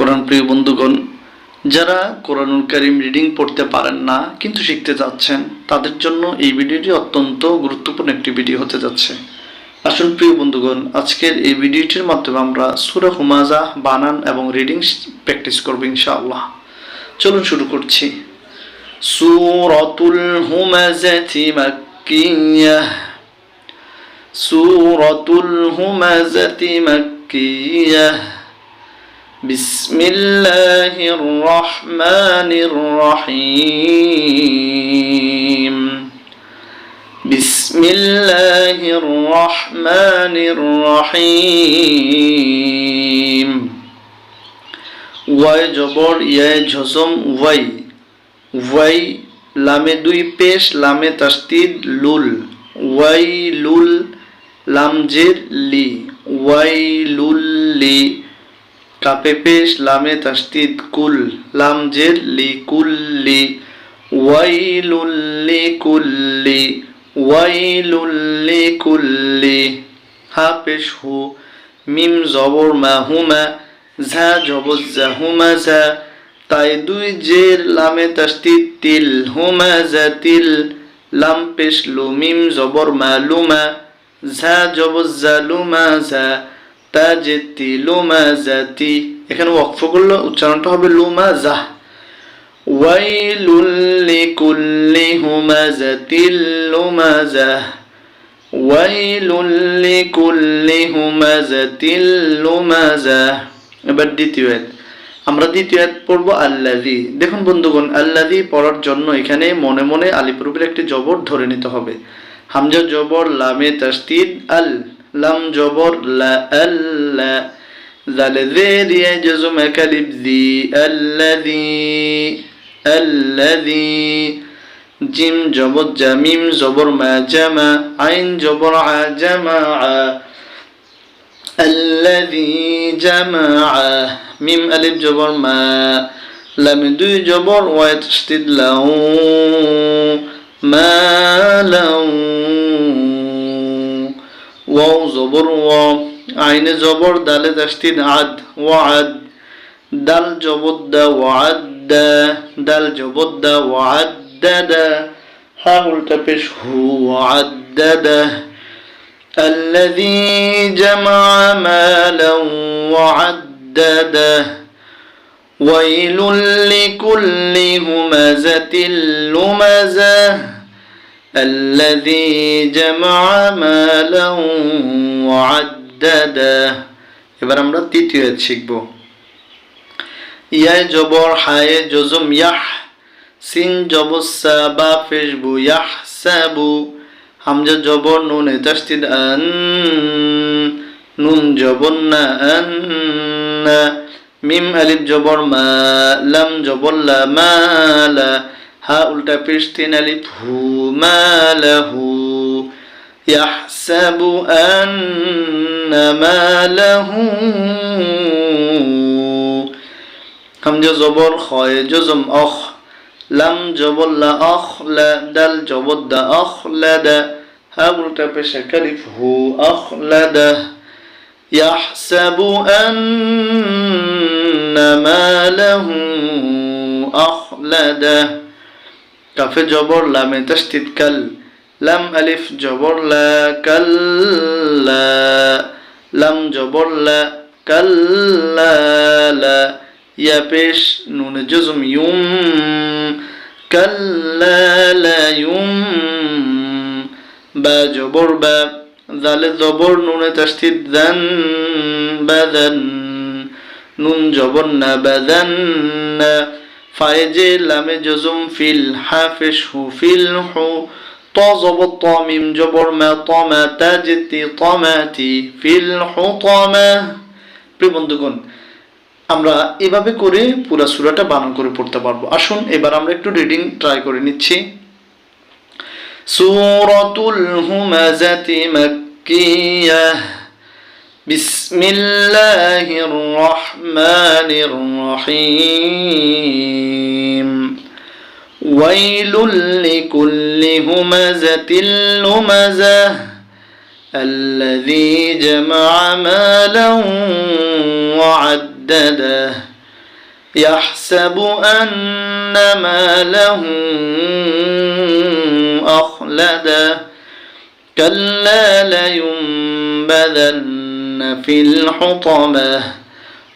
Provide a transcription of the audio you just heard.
কোরআন প্রিয় বন্ধুগণ, যারা কোরআনুল করিম রিডিং পড়তে পারেন না, কিন্তু শিখতে যাচ্ছেন, তাদের জন্য এই ভিডিওটি অত্যন্ত গুরুত্বপূর্ণ একটি ভিডিও হতে যাচ্ছে। আসল প্রিয় বন্ধুগণ, আজকের এই ভিডিওটির মাধ্যমে আমরা সুরা হুমাজা বানান এবং রিডিং প্র্যাকটিস করব ইনশাআল্লাহ। চলুন শুরু করছি। সুরতুল হুমাজাতি মাক্কিয়াহ সুরতুল হুমাজাতি মাক্কিয়াহ بسم الله الرحمن الرحيم بسم الله الرحمن الرحيم ওয়াই জবর ইয়ে ঝসম ওয়াই ওয়াই লামে দুই পেশ লামে তাস্তিদ লুল ওয়াই লুল লামজের লি ওয়াই লুল লি কাপে পেশ লামে তাস্তিদ কুল লামজের লি কুল্লি ওয়াইলুল্লি কুল্লি ওয়াইলুল্লি কুল্লি। হা পেশ হু, মিম জবর মা হুমা, ঝা জবর জা হুমা ঝা। তাই দুই জের লামে তাস্তিদ তিল, হুমা জা তিল। লাম পেশ লু, মিম জবর মা লুমা, ঝা জবর জা লুমা ঝা। তাজেতি লুমা জাতি এখানে ওয়াকফ করলে উচ্চারণটা হবে লুমা জাহ ওয়াইলুল লিকুল্লি হুমাজাতিল লুমাজাহ ওয়াইলুল লিকুল্লি হুমাজাতিল লুমাজাহ এবার দ্বিতীয় আমরা দ্বিতীয় আয়াত পড়ব আল্লাযী। দেখুন বন্ধুগণ, আল্লাযী পড়ার জন্য এখানে মনে মনে আলিপুরুপের একটি জবর ধরে নিতে হবে। হামজা জবর, লামে তাসদিদ, আল لم جبر لا ألا. ذل ذير يجزم كلب ذي الذي الذي. جيم جبر جميم جبر ما جمع عين جبر جمع. الذي جمع. ميم ألف جبر ما. لم دو جبر ويتشتد له ما له. واو زبر و عين زبر دال تشديد عد وعد دال جبد وعد دال جبد وعدد ها ملتبش هو وعدده الذي جمع مالا وعدده ويل لكل همزة لمزه الذي جمع مالا وعدده এবার আমরা তৃতীয় আয়াত শিখব ইয়ায় জবর হায়ে জজম ইয়াহ সিন জবসা বা ফেসবু ইয়াহ সাবু হামজা জবর নুনে তাসদিদ আন নুন জবর না আন মিম আলিফ জবর মা লাম জবর লা মা লা হা উল্টা পেশ তিন আলিফ হু মা লাহু يحسب أن ماله হামজা জবর খয় জজম অখ লাম জবল্লা অখ লা দাল জবদ্দা অখ লাদা হা উল্টা পেশা কালিফ হু অখ লাদা يحسب أن ماله أخلده كاف جبر لا من تشتت كل. لم ألف جبر لا كلا. لم جبر لا كلا لا. يا بيش نون جزم يوم. كلا لا يوم. با جبر با. ذال جبر نون تشتت ذن بذن. نون جبرنا بذن. ফায়েজে লামে জজম ফিল হাফেশ হু ফিল হু ত জবর ত মিম জবর মা তমা তাজতি তমাতি ফিল হু তমা প্রিয় বন্ধুগণ আমরা এভাবে করে পুরা সূরাটা বানান করে পড়তে পারবো আসুন এবার আমরা একটু রিডিং ট্রাই করে নিচ্ছি سورة الهمزة مكية بسم الله الرحمن الرحيم ويل لكل همزة لمزة الذي جمع مالا وعدده. يحسب أن ماله أخلده. كلا لينبذن في الحطمة.